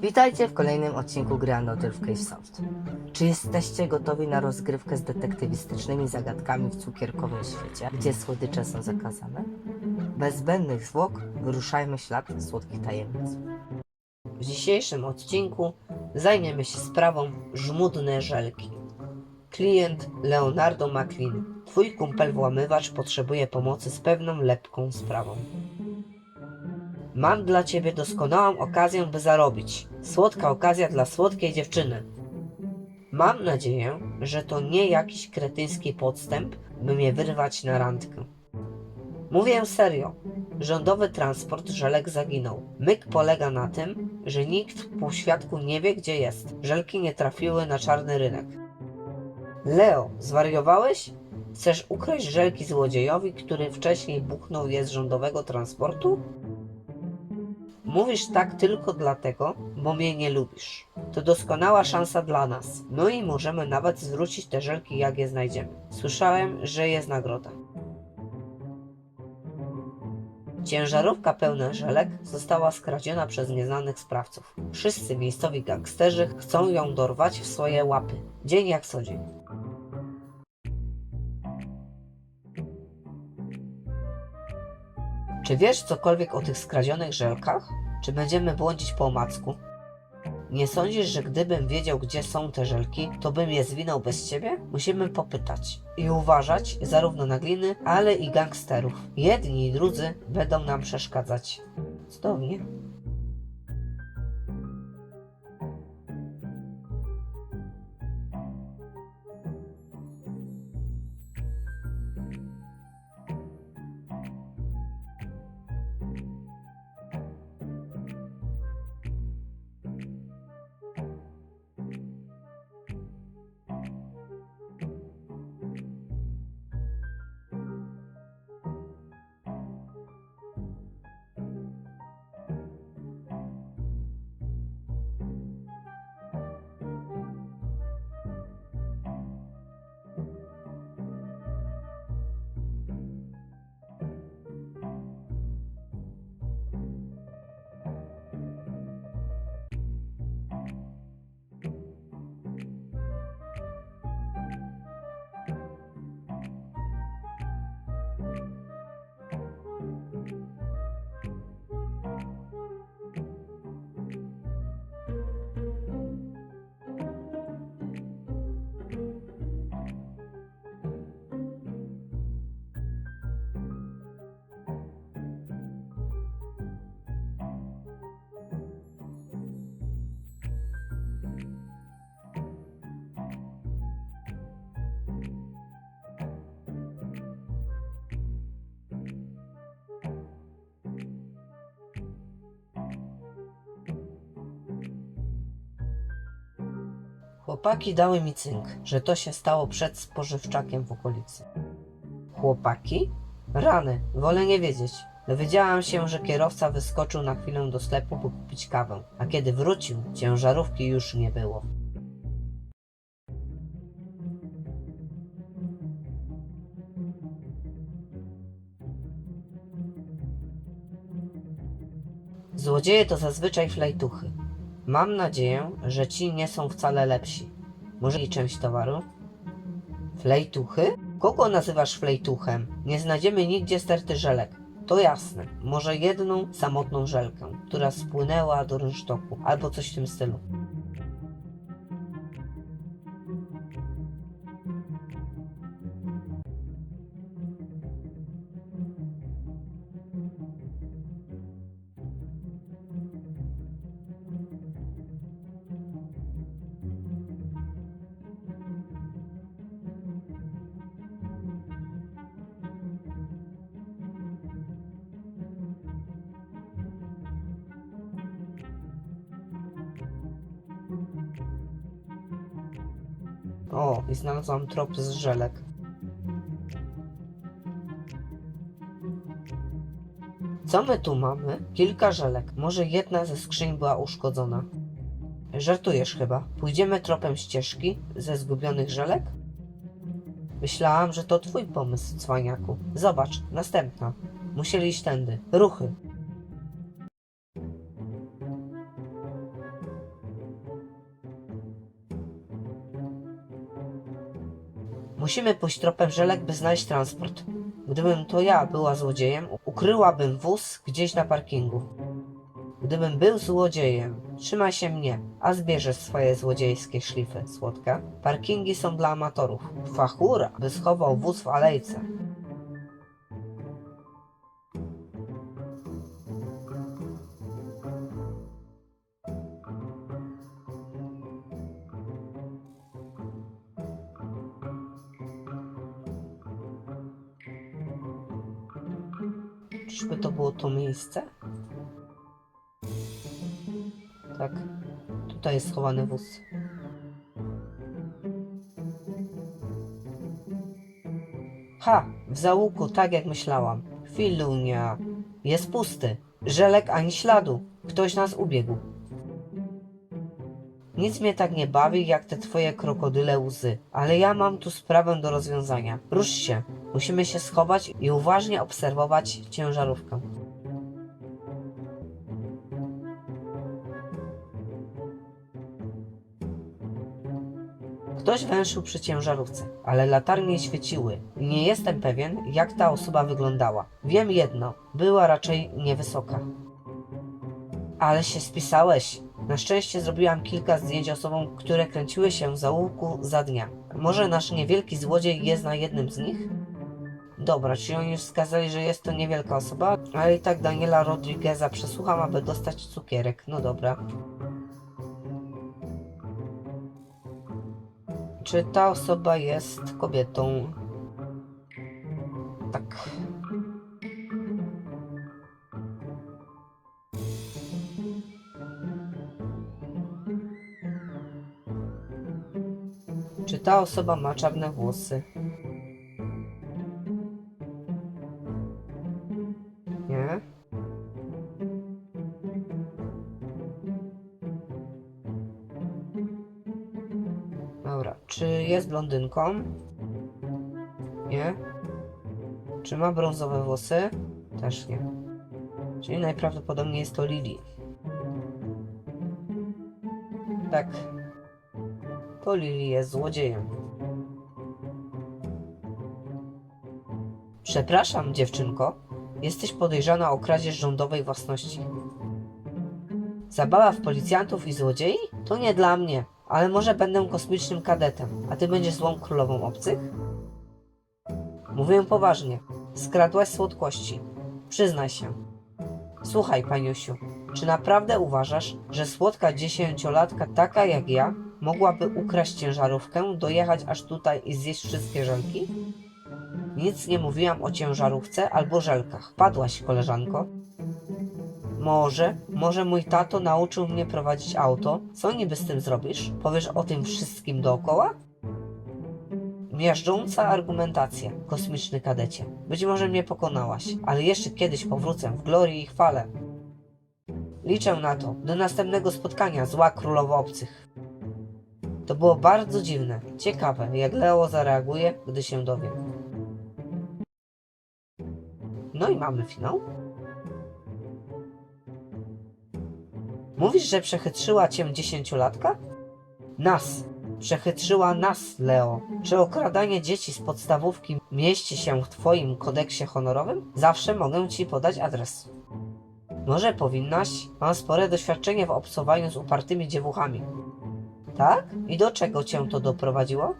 Witajcie w kolejnym odcinku gry Another w Cave Soft. Czy jesteście gotowi na rozgrywkę z detektywistycznymi zagadkami w cukierkowym świecie, gdzie słodycze są zakazane? Bez zbędnych zwłok wyruszajmy ślad słodkich tajemnic. W dzisiejszym odcinku zajmiemy się sprawą żmudne żelki. Klient Leonardo McLean. Twój kumpel włamywacz potrzebuje pomocy z pewną lepką sprawą. Mam dla ciebie doskonałą okazję, by zarobić. Słodka okazja dla słodkiej dziewczyny. Mam nadzieję, że to nie jakiś kretyński podstęp, by mnie wyrwać na randkę. Mówię serio. Rządowy transport żelek zaginął. Myk polega na tym, że nikt w półświadku nie wie, gdzie jest. Żelki nie trafiły na czarny rynek. Leo, zwariowałeś? Chcesz ukraść żelki złodziejowi, który wcześniej buchnął je z rządowego transportu? Mówisz tak tylko dlatego, bo mnie nie lubisz. To doskonała szansa dla nas. No i możemy nawet zwrócić te żelki, jak je znajdziemy. Słyszałem, że jest nagroda. Ciężarówka pełna żelek została skradziona przez nieznanych sprawców. Wszyscy miejscowi gangsterzy chcą ją dorwać w swoje łapy. Dzień jak co dzień. Czy wiesz cokolwiek o tych skradzionych żelkach? Czy będziemy błądzić po omacku? Nie sądzisz, że gdybym wiedział, gdzie są te żelki, to bym je zwinął bez ciebie? Musimy popytać i uważać zarówno na gliny, ale i gangsterów. Jedni i drudzy będą nam przeszkadzać. Cudownie. Chłopaki dały mi cynk, że to się stało przed spożywczakiem w okolicy. Chłopaki? Rany, wolę nie wiedzieć. Dowiedziałam się, że kierowca wyskoczył na chwilę do sklepu, by kupić kawę, a kiedy wrócił, ciężarówki już nie było. Złodzieje to zazwyczaj flejtuchy. Mam nadzieję, że ci nie są wcale lepsi. Może i część towaru? Flejtuchy? Kogo nazywasz flejtuchem? Nie znajdziemy nigdzie sterty żelek. To jasne. Może jedną samotną żelkę, która spłynęła do rynsztoku, albo coś w tym stylu. O, i znalazłam trop z żelek. Co my tu mamy? Kilka żelek. Może jedna ze skrzyń była uszkodzona. Żartujesz chyba. Pójdziemy tropem ścieżki ze zgubionych żelek? Myślałam, że to twój pomysł, cwaniaku. Zobacz, następna. Musieli iść tędy. Ruchy. Musimy pójść tropem żelek, by znaleźć transport. Gdybym to ja była złodziejem, ukryłabym wóz gdzieś na parkingu. Gdybym był złodziejem, trzymaj się mnie, a zbierzesz swoje złodziejskie szlify, słodka. Parkingi są dla amatorów. Fachura, by schował wóz w alejce. Czyżby to było to miejsce? Tak. Tutaj jest schowany wóz. Ha! W załuku, tak jak myślałam. Chwilunia. Jest pusty. Żelek ani śladu. Ktoś nas ubiegł. Nic mnie tak nie bawi, jak te twoje krokodyle łzy. Ale ja mam tu sprawę do rozwiązania. Rusz się. Musimy się schować i uważnie obserwować ciężarówkę. Ktoś węszył przy ciężarówce, ale latarnie świeciły nie jestem pewien, jak ta osoba wyglądała. Wiem jedno, była raczej niewysoka. Ale się spisałeś. Na szczęście zrobiłam kilka zdjęć osobom, które kręciły się w zaułku za dnia. Może nasz niewielki złodziej jest na jednym z nich? Dobra, czyli oni już wskazali, że jest to niewielka osoba, ale i tak Daniela Rodrigueza przesłucham, aby dostać cukierek. No dobra. Czy ta osoba jest kobietą? Tak. Czy ta osoba ma czarne włosy? Czy jest blondynką? Nie. Czy ma brązowe włosy? Też nie. Czyli najprawdopodobniej jest to Lili. Tak. To Lili jest złodziejem. Przepraszam, dziewczynko. Jesteś podejrzana o kradzież rządowej własności. Zabawa w policjantów i złodziei? To nie dla mnie, ale może będę kosmicznym kadetem, a ty będziesz złą królową obcych? Mówię poważnie. Skradłaś słodkości. Przyznaj się. Słuchaj, paniusiu, czy naprawdę uważasz, że słodka dziesięciolatka taka jak ja mogłaby ukraść ciężarówkę, dojechać aż tutaj i zjeść wszystkie żelki? Nic nie mówiłam o ciężarówce albo żelkach. Padłaś, koleżanko. Może, może mój tato nauczył mnie prowadzić auto. Co niby z tym zrobisz? Powiesz o tym wszystkim dookoła? Miażdżąca argumentacja, kosmiczny kadecie. Być może mnie pokonałaś, ale jeszcze kiedyś powrócę w glorii i chwale. Liczę na to. Do następnego spotkania, zła królowo obcych. To było bardzo dziwne. Ciekawe, jak Leo zareaguje, gdy się dowie. No i mamy finał. Mówisz, że przechytrzyła cię dziesięciolatka? Nas. Przechytrzyła nas, Leo. Czy okradanie dzieci z podstawówki mieści się w twoim kodeksie honorowym? Zawsze mogę ci podać adres. Może powinnaś? Mam spore doświadczenie w obcowaniu z upartymi dziewuchami. Tak? I do czego cię to doprowadziło?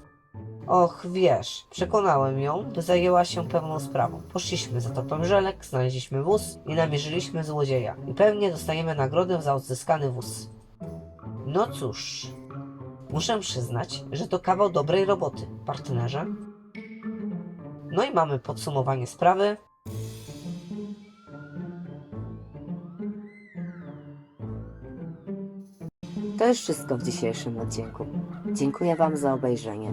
Och, wiesz, przekonałem ją, by zajęła się pewną sprawą. Poszliśmy za topem żelek, znaleźliśmy wóz i namierzyliśmy złodzieja. I pewnie dostaniemy nagrodę za odzyskany wóz. No cóż, muszę przyznać, że to kawał dobrej roboty, partnerze. No i mamy podsumowanie sprawy. To już wszystko w dzisiejszym odcinku. Dziękuję Wam za obejrzenie.